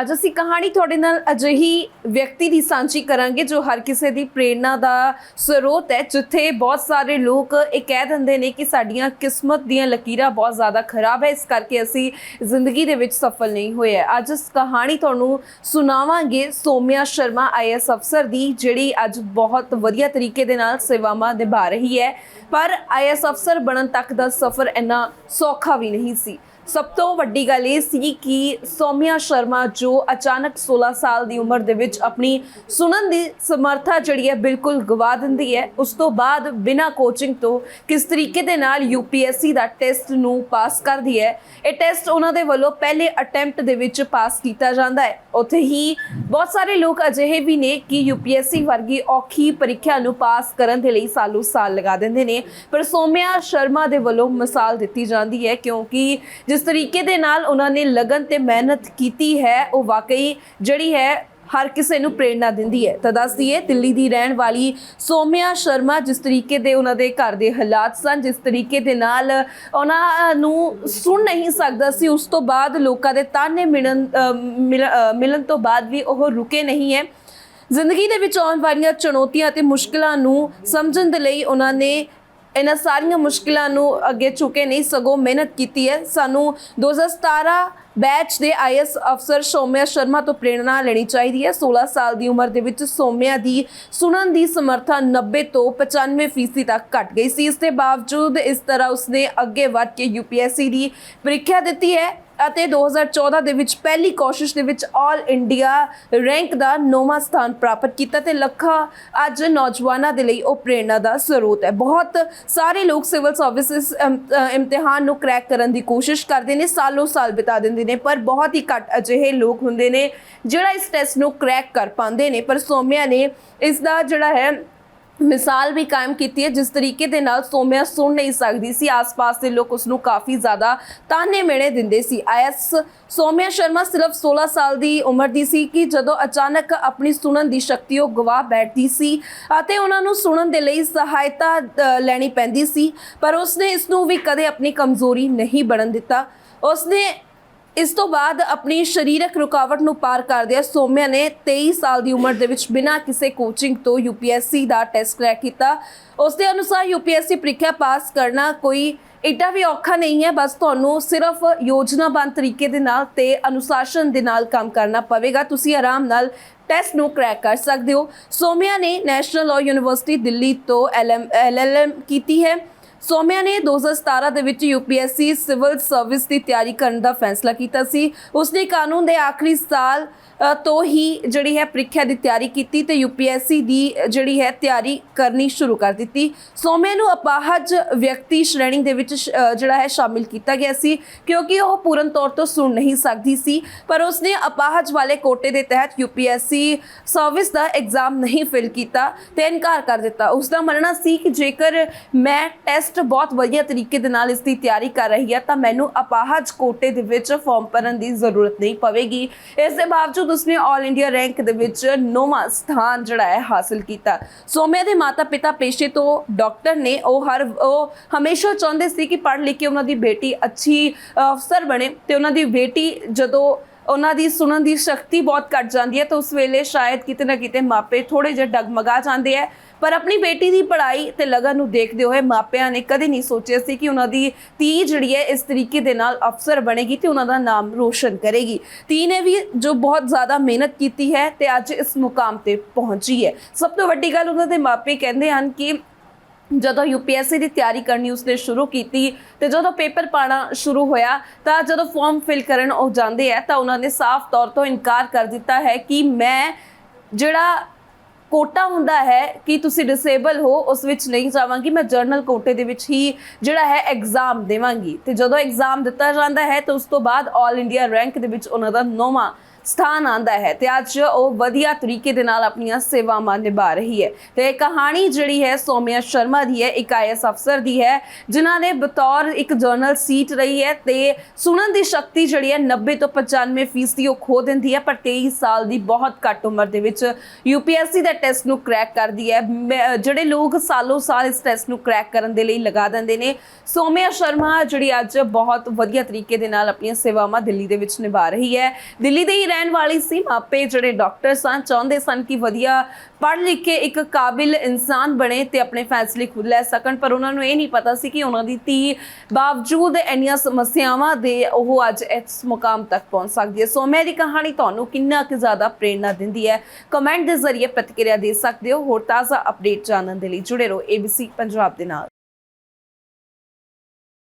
ਅੱਜ ਅਸੀਂ ਕਹਾਣੀ ਤੁਹਾਡੇ ਨਾਲ ਅਜਿਹੀ ਵਿਅਕਤੀ ਦੀ ਸਾਂਝੀ ਕਰਾਂਗੇ ਜੋ ਹਰ ਕਿਸੇ ਦੀ ਪ੍ਰੇਰਣਾ ਦਾ ਸਰੋਤ ਹੈ, ਜਿੱਥੇ ਬਹੁਤ ਸਾਰੇ ਲੋਕ ਇਹ ਕਹਿ ਦਿੰਦੇ ਨੇ ਕਿ ਸਾਡੀਆਂ ਕਿਸਮਤ ਦੀਆਂ ਲਕੀਰਾਂ ਬਹੁਤ ਜ਼ਿਆਦਾ ਖਰਾਬ ਹੈ, ਇਸ ਕਰਕੇ ਅਸੀਂ ਜ਼ਿੰਦਗੀ ਦੇ ਵਿੱਚ ਸਫਲ ਨਹੀਂ ਹੋਏ ਅੱਜ ਇਸ ਕਹਾਣੀ ਤੁਹਾਨੂੰ ਸੁਣਾਵਾਂਗੇ ਸੋਮਿਆ ਸ਼ਰਮਾ ਆਈਐਸ ਅਫਸਰ ਦੀ, ਜਿਹੜੀ ਅੱਜ ਬਹੁਤ ਵਧੀਆ ਤਰੀਕੇ ਦੇ ਨਾਲ ਸੇਵਾਵਾਂ ਨਿਭਾ ਰਹੀ ਹੈ। ਪਰ ਆਈਐਸ ਅਫਸਰ ਬਣਨ ਤੱਕ ਦਾ ਸਫ਼ਰ ਇੰਨਾ ਸੌਖਾ ਵੀ ਨਹੀਂ ਸੀ। ਸਭ ਤੋਂ ਵੱਡੀ ਗੱਲ ਇਹ ਸੀ ਕਿ ਸੋਮਿਆ ਸ਼ਰਮਾ, ਜੋ ਅਚਾਨਕ 16 ਸਾਲ ਦੀ ਉਮਰ ਦੇ ਵਿੱਚ ਆਪਣੀ ਸੁਣਨ ਦੀ ਸਮਰੱਥਾ ਜਿਹੜੀ ਹੈ ਬਿਲਕੁਲ ਗਵਾ ਦਿੰਦੀ ਹੈ। ਉਸ ਤੋਂ ਬਾਅਦ ਬਿਨਾਂ ਕੋਚਿੰਗ ਤੋਂ ਕਿਸ ਤਰੀਕੇ ਦੇ ਨਾਲ ਯੂਪੀਐਸਸੀ ਦਾ ਟੈਸਟ ਨੂੰ ਪਾਸ ਕਰਦੀ ਹੈ, ਇਹ ਟੈਸਟ ਉਹਨਾਂ ਦੇ ਵੱਲੋਂ ਪਹਿਲੇ ਅਟੈਂਪਟ ਦੇ ਵਿੱਚ ਪਾਸ ਕੀਤਾ ਜਾਂਦਾ ਹੈ। ਉੱਥੇ ਹੀ ਬਹੁਤ ਸਾਰੇ ਲੋਕ ਅਜਿਹੇ ਵੀ ਨੇ ਕਿ ਯੂਪੀਐਸਸੀ ਵਰਗੀ ਔਖੀ ਪ੍ਰੀਖਿਆ ਨੂੰ ਪਾਸ ਕਰਨ ਦੇ ਲਈ ਸਾਲੋ ਸਾਲ ਲਗਾ ਦਿੰਦੇ ਨੇ। ਪਰ ਸੋਮਿਆ ਸ਼ਰਮਾ ਦੇ ਵੱਲੋਂ ਮਿਸਾਲ ਦਿੱਤੀ ਜਾਂਦੀ ਹੈ ਕਿਉਂਕਿ ਜਿਸ ਤਰੀਕੇ ਦੇ ਨਾਲ ਉਹਨਾਂ ਨੇ ਲਗਨ ਤੇ ਮਿਹਨਤ ਕੀਤੀ ਹੈ, ਉਹ ਵਾਕਈ ਜਿਹੜੀ ਹੈ, ਹਰ ਕਿਸੇ ਨੂੰ ਪ੍ਰੇਰਣਾ ਦਿੰਦੀ ਹੈ। ਤਾਂ ਦੱਸ ਦਈਏ, ਦਿੱਲੀ ਦੀ ਰਹਿਣ ਵਾਲੀ ਸੋਮਿਆ ਸ਼ਰਮਾ ਜਿਸ ਤਰੀਕੇ ਦੇ ਉਹਨਾਂ ਦੇ ਘਰ ਦੇ ਹਾਲਾਤ ਸਨ, ਜਿਸ ਤਰੀਕੇ ਦੇ ਨਾਲ ਉਹਨਾਂ ਨੂੰ ਸੁਣ ਨਹੀਂ ਸਕਦਾ ਸੀ, ਉਸ ਤੋਂ ਬਾਅਦ ਲੋਕਾਂ ਦੇ ਤਾਨੇ ਮਿਲਣ ਮਿਲ- ਮਿਲਣ ਤੋਂ ਬਾਅਦ ਵੀ ਉਹ ਰੁਕੇ ਨਹੀਂ ਹੈ। ਜ਼ਿੰਦਗੀ ਦੇ ਵਿੱਚ ਆਉਣ ਵਾਲੀਆਂ ਚੁਣੌਤੀਆਂ ਅਤੇ ਮੁਸ਼ਕਲਾਂ ਨੂੰ ਸਮਝਣ ਦੇ ਲਈ ਉਹਨਾਂ ਨੇ ਇਹਨਾਂ ਸਾਰੀਆਂ ਮੁਸ਼ਕਿਲਾਂ ਨੂੰ ਅੱਗੇ ਚੁੱਕੇ ਨਹੀਂ, ਸਗੋਂ ਮਿਹਨਤ ਕੀਤੀ ਹੈ। ਸਾਨੂੰ 2017 ਬੈਚ ਦੇ ਆਈਐਸ ਅਫਸਰ ਸੋਮਿਆ ਸ਼ਰਮਾ ਤੋਂ ਪ੍ਰੇਰਣਾ ਲੈਣੀ ਚਾਹੀਦੀ ਹੈ। 16 ਸਾਲ ਦੀ ਉਮਰ ਦੇ ਵਿੱਚ ਸੋਮਿਆ ਦੀ ਸੁਣਨ ਦੀ ਸਮਰੱਥਾ 90 ਤੋਂ 95% ਫੀਸਦੀ ਤੱਕ ਘਟ ਗਈ ਸੀ। ਇਸ ਦੇ ਬਾਵਜੂਦ ਇਸ ਤਰ੍ਹਾਂ ਉਸਨੇ ਅੱਗੇ ਵੱਧ ਕੇ ਯੂਪੀਐਸਸੀ ਦੀ ਪ੍ਰੀਖਿਆ ਦਿੱਤੀ ਹੈ। ਅਤੇ 2014 ਦੇ ਵਿੱਚ ਪਹਿਲੀ ਕੋਸ਼ਿਸ਼ ਦੇ ਵਿੱਚ 올 ਇੰਡੀਆ ਰੈਂਕ ਦਾ ਨੌਵਾਂ ਸਥਾਨ ਪ੍ਰਾਪਤ ਕੀਤਾ ਤੇ ਲੱਖਾਂ ਅੱਜ ਨੌਜਵਾਨਾਂ ਦੇ ਲਈ ਉਹ ਪ੍ਰੇਰਣਾ ਦਾ ਸਰੋਤ ਹੈ। ਬਹੁਤ ਸਾਰੇ ਲੋਕ ਸਿਵਲ ਸਰਵਿਸਿਜ਼ ਇਮਤਿਹਾਨ ਨੂੰ ਕ੍ਰੈਕ ਕਰਨ ਦੀ ਕੋਸ਼ਿਸ਼ ਕਰਦੇ ਨੇ, ਸਾਲੋਂ ਸਾਲ ਬਿਤਾ ਦਿੰਦੇ ਨੇ, ਪਰ ਬਹੁਤ ਹੀ ਘੱਟ ਅਜਿਹੇ ਲੋਕ ਹੁੰਦੇ ਨੇ ਜਿਹੜਾ ਇਸ ਟੈਸਟ ਨੂੰ ਕ੍ਰੈਕ ਕਰ ਪਾਉਂਦੇ ਨੇ। ਪਰ ਸੋਮਿਆ ਨੇ ਇਸ ਦਾ ਜਿਹੜਾ ਹੈ ਮਿਸਾਲ ਵੀ ਕਾਇਮ ਕੀਤੀ ਹੈ ਜਿਸ ਤਰੀਕੇ ਦੇ ਨਾਲ ਸੋਮਿਆ ਸੁਣ ਨਹੀਂ ਸਕਦੀ ਸੀ। ਆਸ-ਪਾਸ ਦੇ ਲੋਕ ਉਸ ਨੂੰ ਕਾਫੀ ਜ਼ਿਆਦਾ ਤਾਨੇ ਮੇਣੇ ਦਿੰਦੇ ਸੀ। ਆਈਐਸ ਸੋਮਿਆ ਸ਼ਰਮਾ ਸਿਰਫ 16 ਸਾਲ ਦੀ ਉਮਰ ਦੀ ਸੀ ਕਿ ਜਦੋਂ ਅਚਾਨਕ ਆਪਣੀ ਸੁਣਨ ਦੀ ਸ਼ਕਤੀ ਉਹ ਗਵਾ ਬੈਠਦੀ ਸੀ ਅਤੇ ਉਹਨਾਂ ਨੂੰ ਸੁਣਨ ਦੇ ਲਈ ਸਹਾਇਤਾ ਅ, ਲੈਣੀ ਪੈਂਦੀ ਸੀ। ਪਰ ਉਸਨੇ ਇਸ ਨੂੰ ਵੀ ਕਦੇ ਆਪਣੀ ਕਮਜ਼ੋਰੀ ਨਹੀਂ ਬਣਨ ਦਿੱਤਾ। ਉਸਨੇ ਇਸ ਤੋਂ ਬਾਅਦ ਆਪਣੀ ਸਰੀਰਕ ਰੁਕਾਵਟ ਨੂੰ ਪਾਰ ਕਰਦਿਆਂ ਸੋਮਿਆ ਨੇ 23 ਸਾਲ ਦੀ ਉਮਰ ਦੇ ਵਿੱਚ ਬਿਨਾਂ ਕਿਸੇ ਕੋਚਿੰਗ ਤੋਂ ਯੂਪੀਐਸਸੀ ਦਾ ਟੈਸਟ ਕਰੈਕ ਕੀਤਾ। ਉਸ ਦੇ ਅਨੁਸਾਰ ਯੂਪੀਐਸਸੀ ਪ੍ਰੀਖਿਆ ਪਾਸ ਕਰਨਾ ਕੋਈ ਏਡਾ ਵੀ ਔਖਾ ਨਹੀਂ ਹੈ, ਬਸ ਤੁਹਾਨੂੰ ਸਿਰਫ ਯੋਜਨਾਬੰਦ ਤਰੀਕੇ ਦੇ ਨਾਲ ਤੇ ਅਨੁਸ਼ਾਸਨ ਦੇ ਨਾਲ ਕੰਮ ਕਰਨਾ ਪਵੇਗਾ। ਤੁਸੀਂ ਆਰਾਮ ਨਾਲ ਟੈਸਟ ਨੂੰ ਕ੍ਰੈਕ ਕਰ ਸਕਦੇ ਹੋ। ਸੋਮਿਆ ਨੇ ਨੈਸ਼ਨਲ ਲਾਅ ਯੂਨੀਵਰਸਿਟੀ ਦਿੱਲੀ ਤੋਂ ਐਲਐਲਐਮ ਕੀਤੀ ਹੈ। ਸੋਮਿਆ ਨੇ 2017 ਦੇ ਵਿੱਚ ਯੂਪੀਐਸਸੀ ਸਿਵਲ ਸਰਵਿਸ ਦੀ ਤਿਆਰੀ ਕਰਨ ਦਾ ਫੈਸਲਾ ਕੀਤਾ ਸੀ। ਉਸਨੇ ਕਾਨੂੰਨ ਦੇ ਆਖਰੀ ਸਾਲ ਤੋਂ ਹੀ ਜਿਹੜੀ ਹੈ ਪ੍ਰੀਖਿਆ ਦੀ ਤਿਆਰੀ ਕੀਤੀ ਤੇ ਯੂਪੀਐਸਸੀ ਦੀ ਜਿਹੜੀ ਹੈ ਤਿਆਰੀ ਕਰਨੀ ਸ਼ੁਰੂ ਕਰ ਦਿੱਤੀ। ਸੋਮਿਆ ਨੂੰ ਅਪਾਹਜ ਵਿਅਕਤੀ ਸ਼੍ਰੇਣੀ ਦੇ ਵਿੱਚ ਸ਼- ਜਿਹੜਾ ਹੈ ਸ਼ਾਮਿਲ ਕੀਤਾ ਗਿਆ ਸੀ ਕਿਉਂਕਿ ਉਹ ਪੂਰਨ ਤੌਰ ਤੋਂ ਸੁਣ ਨਹੀਂ ਸਕਦੀ ਸੀ। ਪਰ ਉਸਨੇ ਅਪਾਹਜ ਵਾਲੇ ਕੋਟੇ ਦੇ ਤਹਿਤ ਯੂਪੀਐਸਸੀ ਸਰਵਿਸ ਦਾ ਐਗਜ਼ਾਮ ਨਹੀਂ ਫਿਲ ਕੀਤਾ ਤੇ ਇਨਕਾਰ ਕਰ ਦਿੱਤਾ। ਉਸ ਦਾ ਮੰਨਣਾ ਸੀ ਕਿ ਜੇਕਰ ਮੈਂ ਟੈਸਟ ਬਹੁਤ ਵਧੀਆ ਤਰੀਕੇ ਦੇ ਨਾਲ ਇਸ ਦੀ ਤਿਆਰੀ ਕਰ ਰਹੀ ਹਾਂ, ਤਾਂ ਮੈਨੂੰ ਅਪਾਹਜ ਕੋਟੇ ਦੇ ਵਿੱਚ ਫਾਰਮ ਭਰਨ ਦੀ ਜ਼ਰੂਰਤ ਨਹੀਂ ਪਵੇਗੀ। ਇਸ ਦੇ ਬਾਵਜੂਦ ਉਸਨੇ 올 ਇੰਡੀਆ ਰੈਂਕ ਦੇ ਵਿੱਚ ਨੌਵਾਂ ਸਥਾਨ ਜਿਹੜਾ ਹੈ ਹਾਸਲ ਕੀਤਾ। ਸੋਮਿਆ ਦੇ ਮਾਤਾ-ਪਿਤਾ ਪੇਸ਼ੇ ਤੋਂ ਡਾਕਟਰ ਨੇ ਉਹ ਹਰ, ਉਹ ਹਮੇਸ਼ਾ ਚਾਹੁੰਦੇ ਸੀ ਕਿ ਪੜ੍ਹ ਲਿਖ ਕੇ ਉਹਨਾਂ ਦੀ ਬੇਟੀ ਅੱਛੀ ਅਫਸਰ ਬਣੇ ਤੇ ਉਹਨਾਂ ਦੀ ਬੇਟੀ ਜਦੋਂ ਉਹਨਾਂ ਦੀ ਸੁਣਨ ਦੀ ਸ਼ਕਤੀ ਬਹੁਤ ਘਟ ਜਾਂਦੀ ਹੈ ਤਾਂ ਉਸ ਵੇਲੇ ਸ਼ਾਇਦ ਕਿਤੇ ਨਾ ਕਿਤੇ ਮਾਪੇ ਥੋੜੇ ਜਿਹਾ ਡਗਮਗਾ ਜਾਂਦੇ ਹੈ ਪਰ ਆਪਣੀ ਬੇਟੀ ਦੀ ਪੜ੍ਹਾਈ ਤੇ ਲਗਨ ਨੂੰ ਦੇਖਦੇ ਹੋਏ ਮਾਪਿਆਂ ਨੇ ਕਦੇ ਨਹੀਂ ਸੋਚਿਆ ਸੀ ਕਿ ਉਹਨਾਂ ਦੀ ਧੀ ਜਿਹੜੀ ਹੈ ਇਸ ਤਰੀਕੇ ਦੇ ਨਾਲ ਅਫਸਰ ਬਣੇਗੀ ਤੇ ਉਹਨਾਂ ਦਾ ਨਾਮ ਰੋਸ਼ਨ ਕਰੇਗੀ। ਧੀ ਨੇ ਵੀ ਜੋ ਬਹੁਤ ਜ਼ਿਆਦਾ ਮਿਹਨਤ ਕੀਤੀ ਹੈ ਤੇ ਅੱਜ ਇਸ ਮੁਕਾਮ ਤੇ ਪਹੁੰਚੀ ਹੈ। ਸਭ ਤੋਂ ਵੱਡੀ ਗੱਲ ਉਹਨਾਂ ਦੇ ਮਾਪੇ ਕਹਿੰਦੇ ਹਨ ਕਿ ਜਦੋਂ ਯੂਪੀਐਸਸੀ ਦੀ ਤਿਆਰੀ ਕਰਨੀ ਉਸਨੇ ਸ਼ੁਰੂ ਕੀਤੀ ਤੇ ਜਦੋਂ ਪੇਪਰ ਪਾਣਾ ਸ਼ੁਰੂ ਹੋਇਆ ਤਾਂ ਜਦੋਂ ਫਾਰਮ ਫਿਲ ਕਰਨ ਉਹ ਜਾਂਦੇ ਆ ਤਾਂ ਉਹਨਾਂ ਨੇ ਸਾਫ਼ ਤੌਰ ਤੋਂ ਇਨਕਾਰ ਕਰ ਦਿੱਤਾ ਹੈ ਕਿ ਮੈਂ ਜਿਹੜਾ ਕੋਟਾ ਹੁੰਦਾ ਹੈ ਕਿ ਤੁਸੀਂ ਡਿਸੇਬਲ ਹੋ, ਉਸ ਵਿੱਚ ਨਹੀਂ ਜਾਵਾਂਗੀ, ਮੈਂ ਜਰਨਲ ਕੋਟੇ ਦੇ ਵਿੱਚ ਹੀ ਜਿਹੜਾ ਹੈ ਐਗਜ਼ਾਮ ਦੇਵਾਂਗੀ। ਤੇ ਜਦੋਂ ਐਗਜ਼ਾਮ ਦਿੱਤਾ ਜਾਂਦਾ ਹੈ ਤਾਂ ਉਸ ਤੋਂ ਬਾਅਦ 올 ਇੰਡੀਆ ਰੈਂਕ ਦੇ ਵਿੱਚ ਉਹਨਾਂ ਦਾ ਨੌਵਾਂ ਸਥਾਨ ਆਂਦਾ ਹੈ ਤੇ ਅੱਜ ਉਹ ਵਧੀਆ ਤਰੀਕੇ ਦੇ ਨਾਲ ਆਪਣੀਆਂ ਸੇਵਾਵਾਂ ਨਿਭਾ ਰਹੀ ਹੈ। ਤੇ ਇਹ ਕਹਾਣੀ ਜਿਹੜੀ ਹੈ ਸੋਮਿਆ ਸ਼ਰਮਾ ਦੀ ਹੈ, ਇੱਕ ਆਈਐਸ ਅਫਸਰ ਦੀ ਹੈ, ਜਿਨ੍ਹਾਂ ਨੇ ਬਤੌਰ ਇੱਕ ਜਰਨਲ ਸੀਟ ਰਹੀ ਹੈ ਤੇ ਸੁਣਨ ਦੀ ਸ਼ਕਤੀ ਜਿਹੜੀ ਹੈ 90 ਤੋਂ 95 ਫੀਸਦੀ ਉਹ ਖੋ ਦਿੰਦੀ ਹੈ, ਪਰ 23 ਸਾਲ ਦੀ ਬਹੁਤ ਘੱਟ ਉਮਰ ਦੇ ਵਿੱਚ ਯੂਪੀਐਸਸੀ ਦਾ ਟੈਸਟ ਨੂੰ ਕ੍ਰੈਕ ਕਰਦੀ ਹੈ। ਮੈਂ- ਜਿਹੜੇ ਲੋਕ ਸਾਲੋਂ ਸਾਲ ਇਸ ਟੈਸਟ ਨੂੰ ਕ੍ਰੈਕ ਕਰਨ ਦੇ ਲਈ ਲਗਾ ਦਿੰਦੇ ਨੇ, ਸੋਮਿਆ ਸ਼ਰਮਾ ਜਿਹੜੀ ਅੱਜ ਬਹੁਤ ਵਧੀਆ ਤਰੀਕੇ ਦੇ ਨਾਲ ਆਪਣੀਆਂ ਸੇਵਾਵਾਂ ਦਿੱਲੀ ਦੇ ਵਿੱਚ ਨਿਭਾ ਰਹੀ ਹੈ। ਦਿੱਲੀ ਦੇ ਹੀ ਰਹਿਣ ਰਹਿਣ ਵਾਲੀ ਸੀ। ਮਾਪੇ ਜਿਹੜੇ ਡਾਕਟਰ ਸਨ, ਚਾਹੁੰਦੇ ਸਨ ਕਿ ਵਧੀਆ ਪੜ੍ਹ ਲਿਖ ਕੇ ਇੱਕ ਕਾਬਿਲ ਇਨਸਾਨ ਬਣੇ ਤੇ ਆਪਣੇ ਫੈਸਲੇ ਖੁਦ ਲੈ ਸਕਣ, ਪਰ ਉਹਨਾਂ ਨੂੰ ਇਹ ਨਹੀਂ ਪਤਾ ਸੀ ਕਿ ਉਹਨਾਂ ਦੀ ਧੀ ਬਾਵਜੂਦ ਇੰਨੀਆਂ ਸਮੱਸਿਆਵਾਂ ਦੇ ਉਹ ਅੱਜ ਇਸ ਮੁਕਾਮ ਤੱਕ ਪਹੁੰਚ ਸਕਦੀ ਹੈ। ਸੋ ਮੇਰੀ ਕਹਾਣੀ ਤੁਹਾਨੂੰ ਕਿੰਨਾ ਕੁ ਜ਼ਿਆਦਾ ਪ੍ਰੇਰਣਾ ਦਿੰਦੀ ਹੈ, ਕਮੈਂਟ ਦੇ ਜ਼ਰੀਏ ਪ੍ਰਤੀਕਿਰਿਆ ਦੇ ਸਕਦੇ ਹੋ। ਹੋਰ ਤਾਜ਼ਾ ਅਪਡੇਟ ਜਾਣਨ ਦੇ ਲਈ ਜੁੜੇ ਰਹੋ ABC ਪੰਜਾਬ ਦੇ ਨਾਲ।